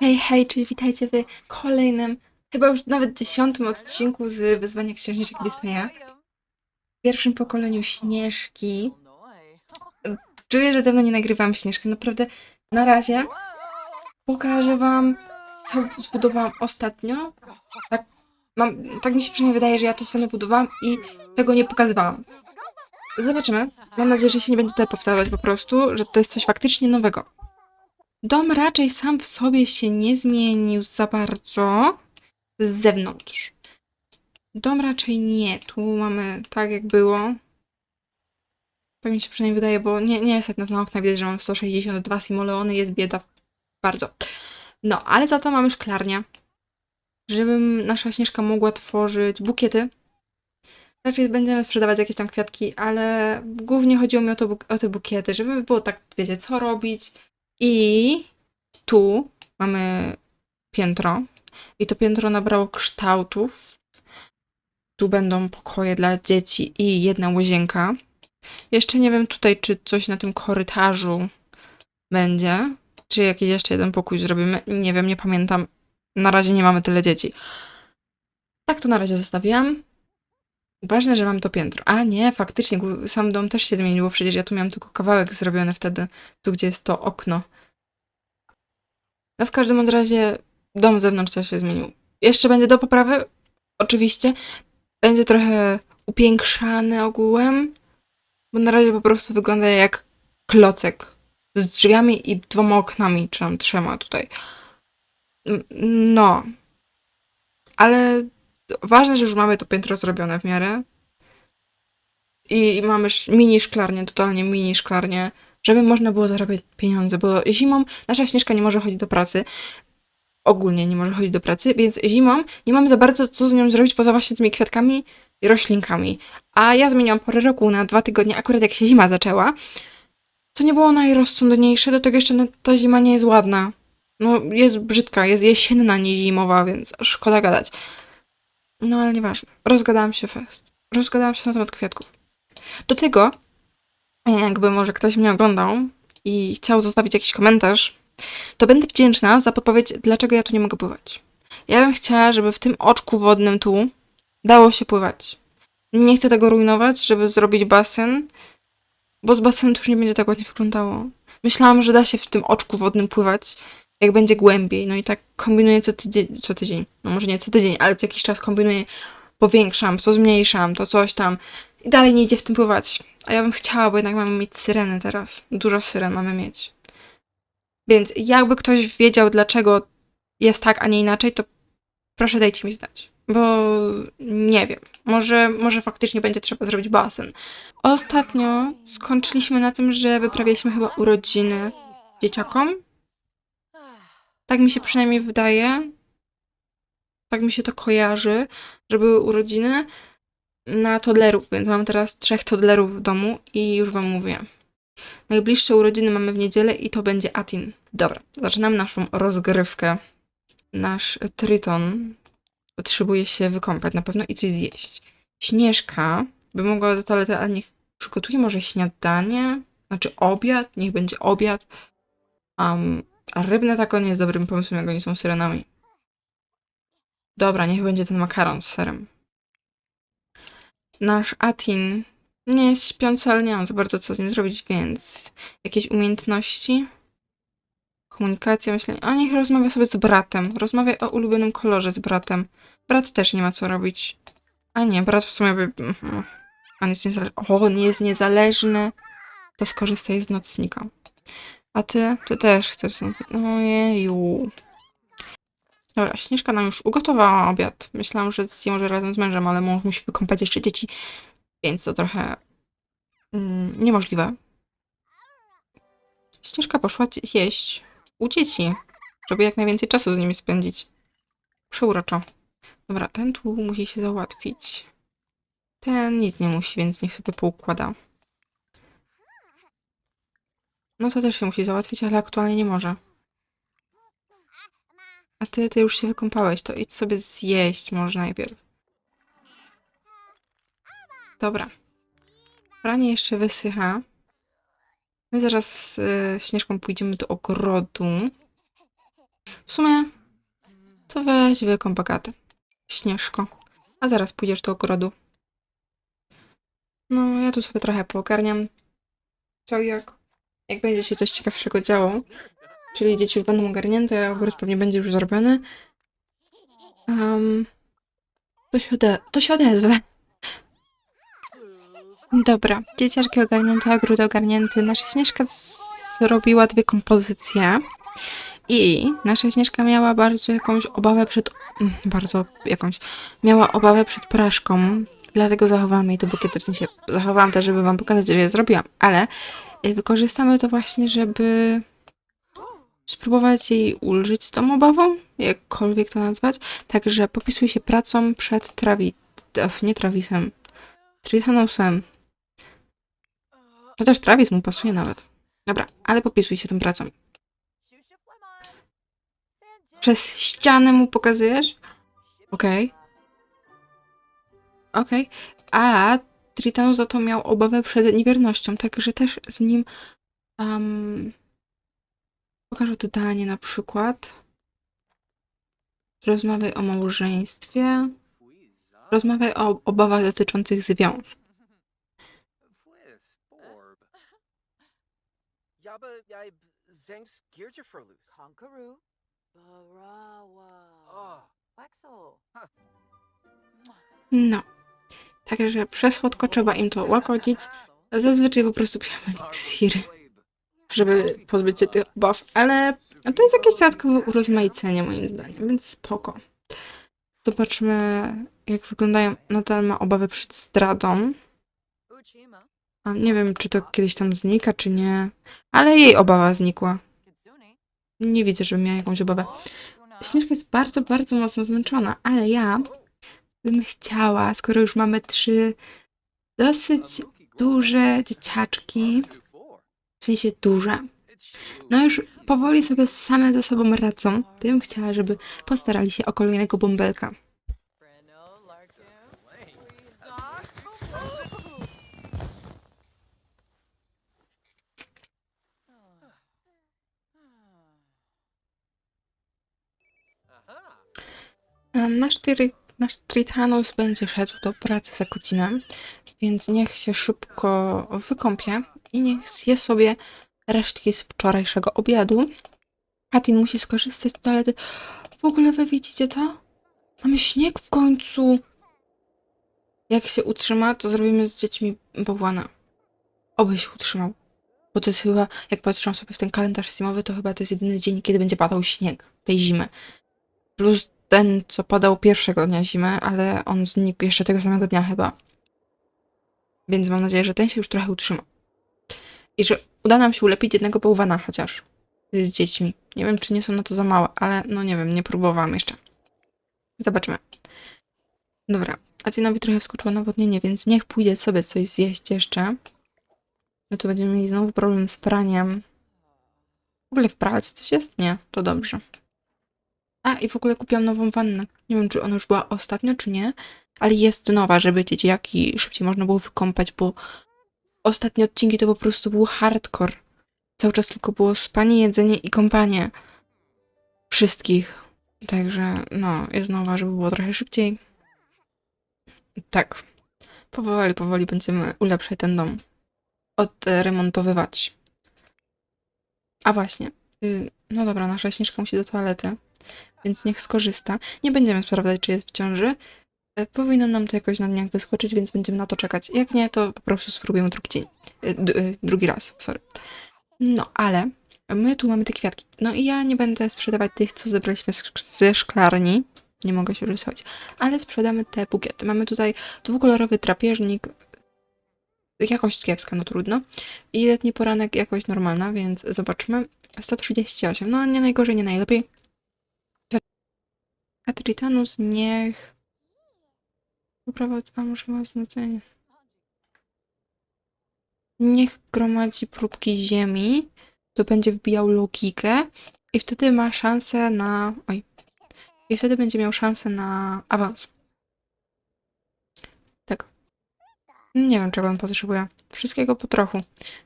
Hej, hej, czyli witajcie w kolejnym, chyba już nawet dziesiątym odcinku z Wyzwania Księżniczek Disneya. W pierwszym pokoleniu Śnieżki. Czuję, że dawno nie nagrywałam Śnieżki. Naprawdę, na razie pokażę wam, co zbudowałam ostatnio. Tak, mam, tak mi się przynajmniej wydaje, że ja to scenę budowałam i tego nie pokazywałam. Zobaczymy. Mam nadzieję, że się nie będzie tyle powtarzać po prostu, że to jest coś faktycznie nowego. Dom raczej sam w sobie się nie zmienił za bardzo z zewnątrz. Dom raczej nie. Tu mamy tak, jak było. Tak mi się przynajmniej wydaje, bo nie, nie jest jak na okna widać, że mam 162 simoleony, jest bieda bardzo. No, ale za to mamy szklarnię. Żebym nasza Śnieżka mogła tworzyć bukiety. Raczej będziemy sprzedawać jakieś tam kwiatki, ale głównie chodziło mi o, to, o te bukiety, żeby było tak, wiecie, co robić. I tu mamy piętro. I to piętro nabrało kształtów. Tu będą pokoje dla dzieci i jedna łazienka. Jeszcze nie wiem tutaj, czy coś na tym korytarzu będzie. Czy jakiś jeszcze jeden pokój zrobimy. Nie wiem, nie pamiętam. Na razie nie mamy tyle dzieci. Tak to na razie zostawiam. Ważne, że mam to piętro. A nie, faktycznie, sam dom też się zmienił, bo przecież ja tu miałam tylko kawałek zrobiony wtedy, tu gdzie jest to okno. No w każdym razie dom zewnątrz też się zmienił. Jeszcze będzie do poprawy, oczywiście. Będzie trochę upiększany ogółem, bo na razie po prostu wygląda jak klocek z drzwiami i dwoma oknami, czy tam trzema tutaj. No. Ale ważne, że już mamy to piętro zrobione w miarę. I mamy mini szklarnię, totalnie mini szklarnię, żeby można było zarabiać pieniądze, bo zimą nasza Śnieżka nie może chodzić do pracy. Ogólnie nie może chodzić do pracy, więc zimą nie mamy za bardzo co z nią zrobić poza właśnie tymi kwiatkami i roślinkami. A ja zmieniłam porę roku na dwa tygodnie, akurat jak się zima zaczęła, co nie było najrozsądniejsze, do tego jeszcze ta zima nie jest ładna. No, jest brzydka, jest jesienna, nie zimowa, więc szkoda gadać. No, ale nieważne. Rozgadałam się fest. Rozgadałam się na temat kwiatków. Do tego, jakby może ktoś mnie oglądał i chciał zostawić jakiś komentarz, to będę wdzięczna za podpowiedź, dlaczego ja tu nie mogę pływać. Ja bym chciała, żeby w tym oczku wodnym tu dało się pływać. Nie chcę tego rujnować, żeby zrobić basen, bo z basenu to już nie będzie tak ładnie wyglądało. Myślałam, że da się w tym oczku wodnym pływać, jak będzie głębiej. No i tak kombinuję co tydzień, co tydzień. No może nie co tydzień, ale co jakiś czas kombinuję, powiększam, to zmniejszam, to coś tam. I dalej nie idzie w tym pływać. A ja bym chciała, bo jednak mamy mieć syreny teraz. Dużo syren mamy mieć. Więc jakby ktoś wiedział, dlaczego jest tak, a nie inaczej, to proszę dajcie mi znać. Bo nie wiem. Może, może faktycznie będzie trzeba zrobić basen. Ostatnio skończyliśmy na tym, że wyprawialiśmy chyba urodziny dzieciakom. Tak mi się przynajmniej wydaje. Tak mi się to kojarzy, że były urodziny na toddlerów, więc mam teraz trzech toddlerów w domu i już wam mówię. Najbliższe urodziny mamy w niedzielę i to będzie Atin. Dobra, zaczynam naszą rozgrywkę. Nasz Triton potrzebuje się wykąpać na pewno i coś zjeść. Śnieżka by mogła do toalety, ale niech przygotuje może śniadanie, znaczy obiad, niech będzie obiad. Um, a rybne tako nie jest dobrym pomysłem, jak oni są syrenami. Dobra, niech będzie ten makaron z serem. Nasz Atin nie jest śpiący, ale nie mam za bardzo co z nim zrobić, więc jakieś umiejętności, komunikacja, myślenie. A niech rozmawia sobie z bratem. Rozmawia o ulubionym kolorze z bratem. Brat też nie ma co robić. A nie, brat w sumie by... mhm. On jest niezależny. O, on jest niezależny. To skorzystaj z nocnika. A ty? Ty też chcesz Ojeju. Dobra, Śnieżka nam już ugotowała obiad. Myślałam, że zje może razem z mężem, ale mąż musi wykąpać jeszcze dzieci, więc to trochę mm, niemożliwe. Śnieżka poszła jeść u dzieci, żeby jak najwięcej czasu z nimi spędzić. Przeuroczo. Dobra, ten tu musi się załatwić. Ten nic nie musi, więc niech sobie poukłada. No to też się musi załatwić, ale aktualnie nie może. A ty, ty już się wykąpałeś, to idź sobie zjeść może najpierw. Dobra. Pranie jeszcze wysycha. My zaraz z y, Śnieżką pójdziemy do ogrodu. W sumie to weź Agatę. Śnieżko. A zaraz pójdziesz do ogrodu. No, ja tu sobie trochę poogarniam. Co jak? Jak będzie się coś ciekawszego działo, czyli dzieci już będą ogarnięte, ogród pewnie będzie już zrobiony, um, to, się ode- to się odezwę. Dobra, dzieciaczki ogarnięte, ogród ogarnięty. Nasza Śnieżka zrobiła dwie kompozycje i nasza Śnieżka miała bardzo jakąś obawę przed... mm, bardzo jakąś... Miała obawę przed porażką, dlatego zachowałam jej te bukiety, w sensie zachowałam też, żeby wam pokazać, że je zrobiłam, ale wykorzystamy to właśnie, żeby spróbować jej ulżyć z tą obawą, jakkolwiek to nazwać. Także popisuj się pracą przed Travi... Ach, nie Travisem, Tritanusem. Chociaż Travis mu pasuje nawet. Dobra, ale popisuj się tą pracą. Przez ścianę mu pokazujesz? Okej. Okej. A Tritanus za to miał obawę przed niewiernością, także też z nim um, pokażę dodanie na przykład. Rozmawiaj o małżeństwie. Rozmawiaj o obawach dotyczących Barawa, Waxel. No. Także przez słodko trzeba im to łagodzić. Zazwyczaj po prostu pijamy eliksiry, żeby pozbyć się tych obaw, ale to jest jakieś dodatkowe urozmaicenie moim zdaniem, więc spoko. Zobaczmy, jak wyglądają. Nadal ma obawy przed zdradą. A nie wiem, czy to kiedyś tam znika, czy nie, ale jej obawa znikła. Nie widzę, żeby miała jakąś obawę. Śnieżka jest bardzo, bardzo mocno zmęczona, ale ja bym chciała, skoro już mamy trzy dosyć duże dzieciaczki, w sensie duże, no już powoli sobie same ze sobą radzą, bym chciała, żeby postarali się o kolejnego bąbelka. Breno, Larkin, Nasz Tritanus będzie szedł do pracy za godzinę, więc niech się szybko wykąpie i niech zje sobie resztki z wczorajszego obiadu. Atin musi skorzystać z toalety. W ogóle wy widzicie to? Mamy śnieg w końcu. Jak się utrzyma, to zrobimy z dziećmi bałwana. Oby się utrzymał. Bo to jest chyba, jak patrzę sobie w ten kalendarz zimowy, to chyba to jest jedyny dzień, kiedy będzie padał śnieg tej zimy. Plus ten, co padał pierwszego dnia zimy, ale on znikł jeszcze tego samego dnia chyba. Więc mam nadzieję, że ten się już trochę utrzyma. I że uda nam się ulepić jednego bałwana chociaż z dziećmi. Nie wiem, czy nie są na to za małe, ale no nie wiem, nie próbowałam jeszcze. Zobaczymy. Dobra, Atinowi trochę wskoczyło nawodnienie, więc niech pójdzie sobie coś zjeść jeszcze. My tu będziemy mieli znowu problem z praniem. W ogóle w pralce coś jest? Nie, to dobrze. A, i w ogóle kupiłam nową wannę. Nie wiem, czy ona już była ostatnio, czy nie, ale jest nowa, żeby dzieciaki szybciej można było wykąpać, bo ostatnie odcinki to po prostu był hardcore. Cały czas tylko było spanie, jedzenie i kąpanie. Wszystkich. Także, no, jest nowa, żeby było trochę szybciej. Tak. Powoli, powoli będziemy ulepszać ten dom. Odremontowywać. A właśnie. y, No dobra, nasza Śnieżka musi do toalety więc niech skorzysta. Nie będziemy sprawdzać, czy jest w ciąży. E, Powinno nam to jakoś na dniach wyskoczyć, więc będziemy na to czekać. Jak nie, to po prostu spróbujemy drugi dzień. E, e, drugi raz, sorry. No, ale my tu mamy te kwiatki. No i ja nie będę sprzedawać tych, co zebraliśmy ze szklarni. Nie mogę się rysować. Ale sprzedamy te bukiety. Mamy tutaj dwukolorowy drapieżnik. Jakość kiepska, no trudno. I letni poranek jakość normalna, więc zobaczmy. 138. No nie najgorzej, nie najlepiej. A Tritanus niech. Poprawa, a może ma znaczenie. Niech gromadzi próbki ziemi, to będzie wbijał logikę i wtedy ma szansę na. Oj. I wtedy będzie miał szansę na awans. Tak. Nie wiem, czego on potrzebuje. Wszystkiego po trochu.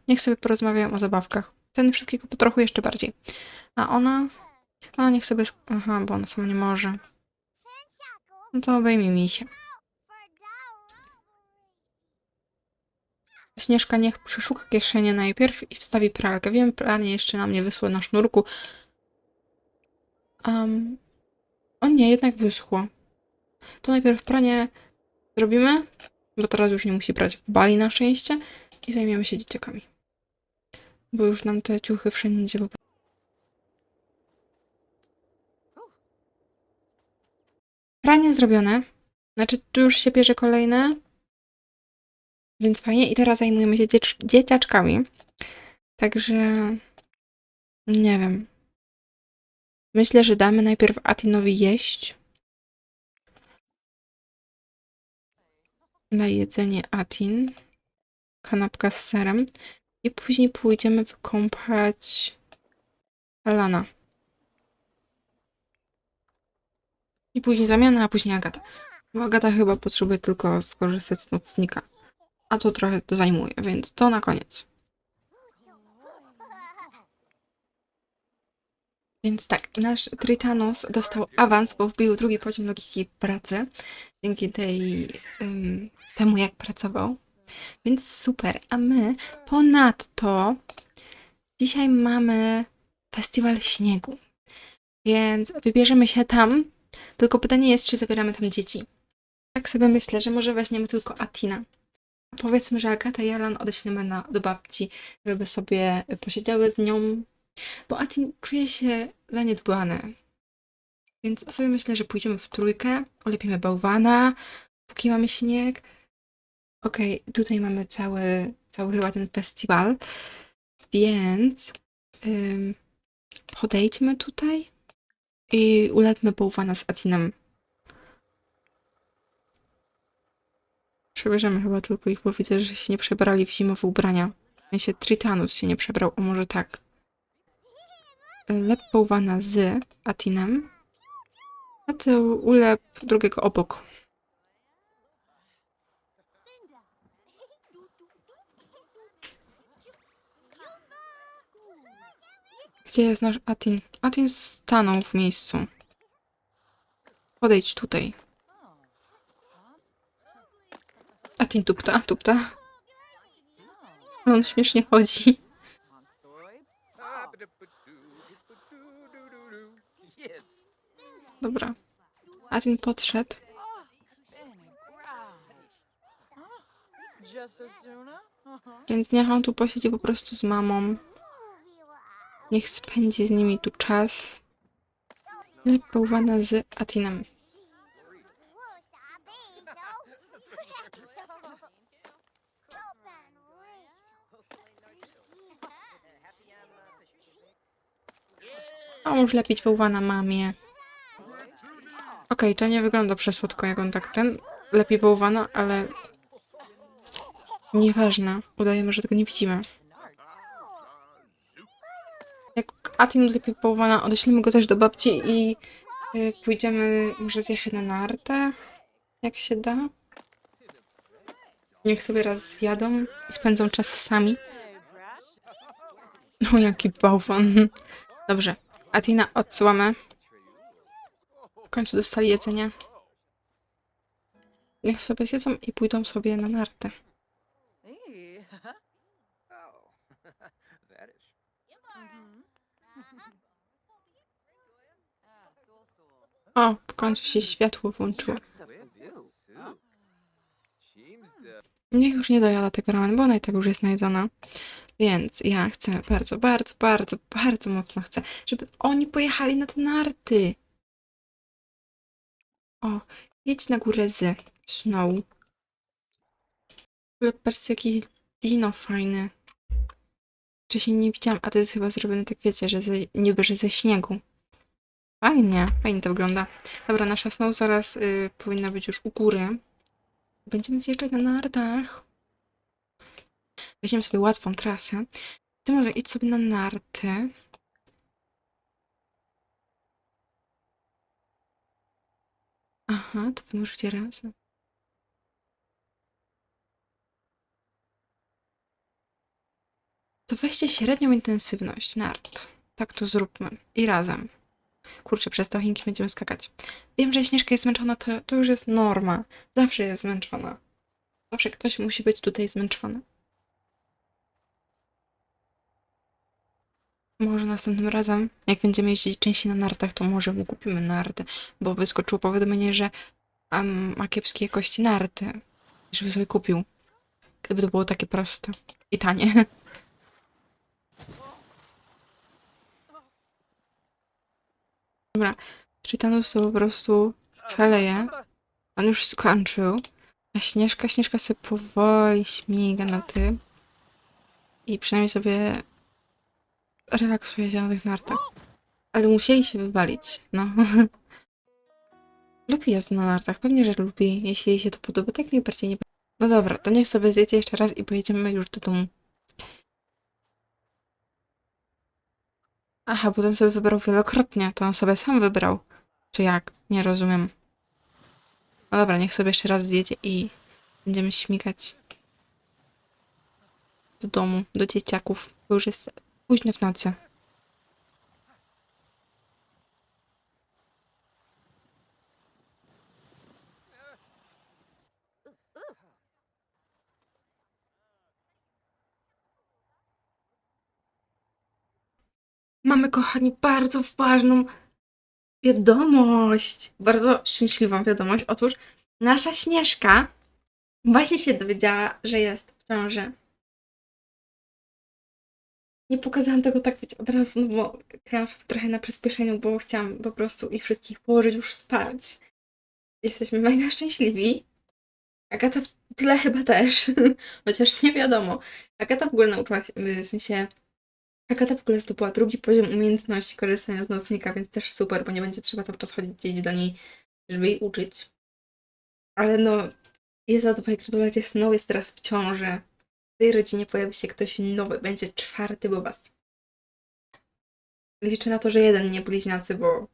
Niech sobie porozmawiają o zabawkach. Ten wszystkiego po trochu jeszcze bardziej. A ona A niech sobie. Aha, bo ona sama nie może. No to obejmij mi się. Śnieżka niech przeszuka kieszenie najpierw i wstawi pralkę. Wiem, pralnie jeszcze nam nie wyschło na sznurku. Um, o nie, jednak wyschło. To najpierw pranie zrobimy, bo teraz już nie musi brać w bali na szczęście i zajmiemy się dzieciakami. Bo już nam te ciuchy wszędzie po Pranie zrobione. Znaczy, tu już się bierze kolejne. Więc fajnie. I teraz zajmujemy się dziecz- dzieciaczkami. Także nie wiem. Myślę, że damy najpierw Atinowi jeść. Na jedzenie Atin. Kanapka z serem. I później pójdziemy wykąpać Alana. I później zamiana, a później Agata. Bo Agata chyba potrzebuje tylko skorzystać z nocnika. A to trochę to zajmuje, więc to na koniec. Więc tak, nasz Tritanus dostał awans, bo wbił drugi poziom logiki pracy. Dzięki tej, ym, temu, jak pracował. Więc super. A my ponadto dzisiaj mamy festiwal śniegu. Więc wybierzemy się tam. Tylko pytanie jest, czy zabieramy tam dzieci. Tak sobie myślę, że może weźmiemy tylko Atina. Powiedzmy, że Agata i Alan odeślemy na, do babci, żeby sobie posiedziały z nią, bo Atin czuje się zaniedbany. Więc sobie myślę, że pójdziemy w trójkę, olepimy bałwana, póki mamy śnieg. Okej, tutaj mamy cały, cały chyba ten festiwal, więc ym, podejdźmy tutaj i ulepmy bałwana z Atinem. Przebierzemy chyba tylko ich, bo widzę, że się nie przebrali w zimowe ubrania. W sensie Tritanus się nie przebrał, o może tak. Lep bałwana z Atinem, a ty ulep drugiego obok. Gdzie jest nasz Atin? Atin stanął w miejscu. Podejdź tutaj. Atin tupta, tupta. On śmiesznie chodzi. Dobra. Atin podszedł. Więc niech on tu posiedzi po prostu z mamą. Niech spędzi z nimi tu czas. Bałwana z Atinem. Pomóż lepić bałwana mamie. Okej, to nie wygląda przesłodko, jak on tak ten lepi bałwana, ale nieważne. Udajemy, że tego nie widzimy. Jak Atin lepi bałwana, odeślemy go też do babci i y, pójdziemy może zjechać na nartach, jak się da. Niech sobie raz zjadą i spędzą czas sami. No jaki bałwan. Dobrze. Atina odsyłamy. W końcu dostali jedzenie. Niech sobie zjedzą i pójdą sobie na nartę. O, w końcu się światło włączyło. Niech już nie dojada tego ramen, bo ona i tak już jest najedzona. Więc ja chcę bardzo, bardzo, bardzo, bardzo mocno chcę, żeby oni pojechali na te narty. O, jedź na górę z Snow. W ogóle patrzcie, jaki dino fajny. Wcześniej nie widziałam, a to jest chyba zrobione tak, wiecie, że ze, niby, że ze śniegu. Fajnie, fajnie to wygląda. Dobra, nasza Snow zaraz y, powinna być już u góry. Będziemy zjeżdżać na nartach. Weźmiemy sobie łatwą trasę. Ty może idź sobie na narty. Aha, to wy możecie razem. To weźcie średnią intensywność nart. Tak to zróbmy. I razem. Kurczę, przez te chinki będziemy skakać. Wiem, że Śnieżka jest zmęczona, to, to już jest norma. Zawsze jest zmęczona. Zawsze ktoś musi być tutaj zmęczony. Może następnym razem, jak będziemy jeździć częściej na nartach, to może mu kupimy narty, bo wyskoczyło powiadomienie, że um, ma kiepskiej jakości narty. Żeby sobie kupił. Gdyby to było takie proste i tanie. Dobra, Tritanus to po prostu szaleje. On już skończył. A Śnieżka, Śnieżka sobie powoli śmiga na tym. I przynajmniej sobie relaksuje się na tych nartach. Ale musieli się wywalić, no. lubi jazdę na nartach, pewnie, że lubi. Jeśli jej się to podoba, tak najbardziej nie... No dobra, to niech sobie zjedzie jeszcze raz i pojedziemy już do domu. Aha, bo ten sobie wybrał wielokrotnie, to on sobie sam wybrał. Czy jak? Nie rozumiem. No dobra, niech sobie jeszcze raz zjedzie i będziemy śmigać do domu, do dzieciaków, bo już jest późno w nocy. Mamy, kochani, bardzo ważną wiadomość. Bardzo szczęśliwą wiadomość. Otóż nasza Śnieżka właśnie się dowiedziała, że jest w ciąży. Nie pokazałam tego tak wiecie, od razu, no bo grałam sobie trochę na przyspieszeniu, bo chciałam po prostu ich wszystkich położyć już spać. Jesteśmy mega szczęśliwi. Agata w tle chyba też, chociaż nie wiadomo. Agata w ogóle nauczyła się, w sensie Agata w ogóle zdobyła drugi poziom umiejętności korzystania z nocnika, więc też super, bo nie będzie trzeba cały czas chodzić do niej, żeby jej uczyć. Ale no, jest za twoje gratulacje, Snow jest teraz w ciąży. W tej rodzinie pojawi się ktoś nowy, będzie czwarty bobas. Liczę na to, że jeden nie bliźniacy, bo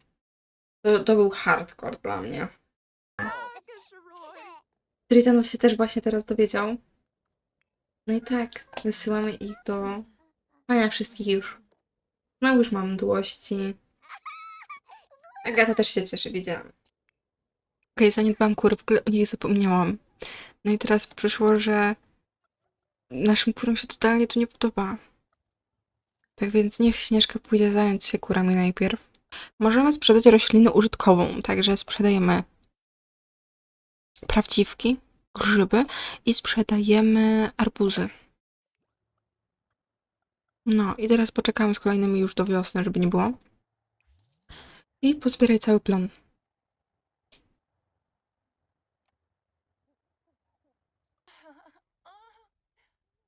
to, to był hardcore dla mnie. Tritanus się też właśnie teraz dowiedział. No i tak, wysyłamy ich do Pania wszystkich już. No już mam mdłości. Agata też się cieszy, widziałam. Okej, zaniedbałam kury, w ogóle o nich zapomniałam. No i teraz przyszło, że naszym kurom się totalnie to nie podoba. Tak więc niech Śnieżka pójdzie zająć się kurami najpierw. Możemy sprzedać roślinę użytkową, także sprzedajemy prawdziwki, grzyby i sprzedajemy arbuzy. No i teraz poczekamy z kolejnymi już do wiosny, żeby nie było. I pozbieraj cały plan.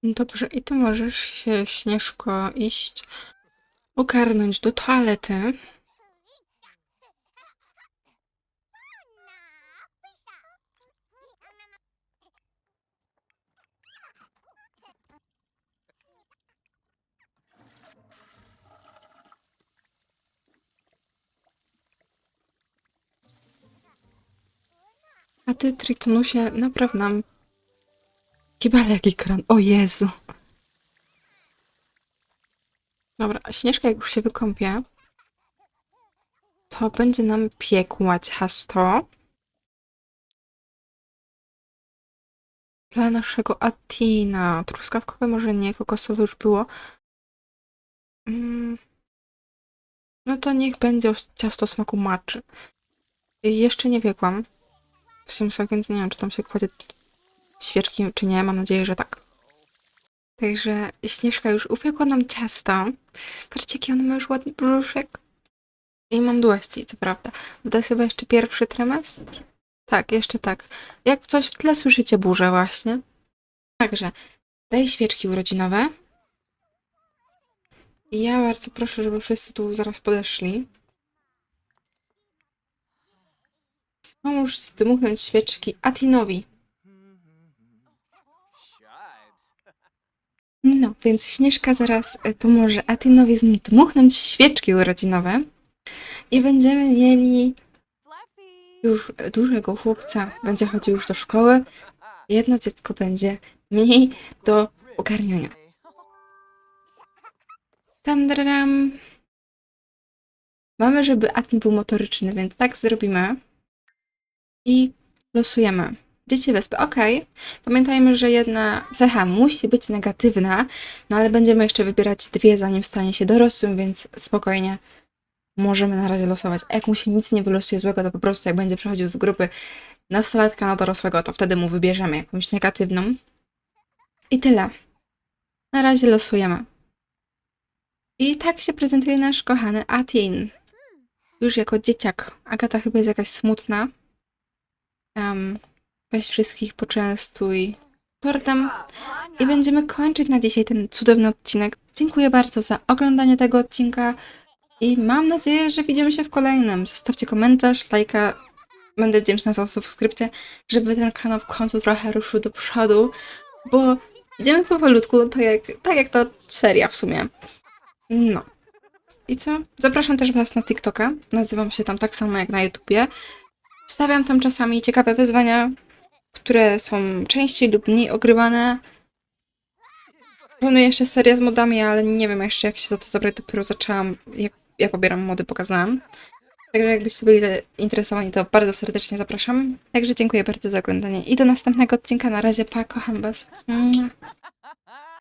No Dobrze, i ty możesz się, Śnieżko, iść ogarnąć do toalety. A ty, Tritonusie, napraw nam kibelek i kran. O Jezu. Dobra, Śnieżka jak już się wykąpie, to będzie nam piekła ciasto dla naszego Atina. Truskawkowe może nie, kokosowe już było. Mm. No to niech będzie ciasto smaku maczy. Jeszcze nie wiekłam. W Simsach, więc nie wiem, czy tam się kładzie świeczki, czy nie. Mam nadzieję, że tak. Także Śnieżka już upiekła nam ciasto. Patrzcie, jaki on ma już ładny brzuszek. I mam dłości, co prawda. Jest chyba jeszcze pierwszy trymestr? Tak, jeszcze tak. Jak coś w tle słyszycie burzę właśnie. Także daj świeczki urodzinowe. I ja bardzo proszę, żeby wszyscy tu zaraz podeszli. Pomóż zdmuchnąć świeczki Atinowi. No, więc Śnieżka zaraz e, pomoże Atinowi zdmuchnąć świeczki urodzinowe. I będziemy mieli już dużego chłopca. Będzie chodził już do szkoły. Jedno dziecko będzie mniej do ogarniania. Tam. Mamy, żeby Atin był motoryczny, więc tak zrobimy. I losujemy. Dzieci wyspy, ok. Pamiętajmy, że jedna cecha musi być negatywna, no ale będziemy jeszcze wybierać dwie, zanim stanie się dorosłym, więc spokojnie możemy na razie losować. A jak mu się nic nie wylosuje złego, to po prostu jak będzie przechodził z grupy nastolatka na dorosłego, to wtedy mu wybierzemy jakąś negatywną. I tyle. Na razie losujemy. I tak się prezentuje nasz kochany Atin. Już jako dzieciak. Agata chyba jest jakaś smutna. Um, weź wszystkich poczęstuj tortem. I będziemy kończyć na dzisiaj ten cudowny odcinek. Dziękuję bardzo za oglądanie tego odcinka i mam nadzieję, że widzimy się w kolejnym. Zostawcie komentarz, lajka. Będę wdzięczna za subskrypcję, żeby ten kanał w końcu trochę ruszył do przodu, bo idziemy powolutku, tak jak, tak jak ta seria w sumie. No. I co? Zapraszam też Was na TikToka. Nazywam się tam tak samo jak na YouTubie. Wstawiam tam czasami ciekawe wyzwania, które są częściej lub mniej ogrywane. Planuję jeszcze serię z modami, ale nie wiem jeszcze jak się za to zabrać. Dopiero zaczęłam, jak ja pobieram mody, pokazałam. Także jakbyście byli zainteresowani, to bardzo serdecznie zapraszam. Także dziękuję bardzo za oglądanie i do następnego odcinka. Na razie, pa, kocham Was.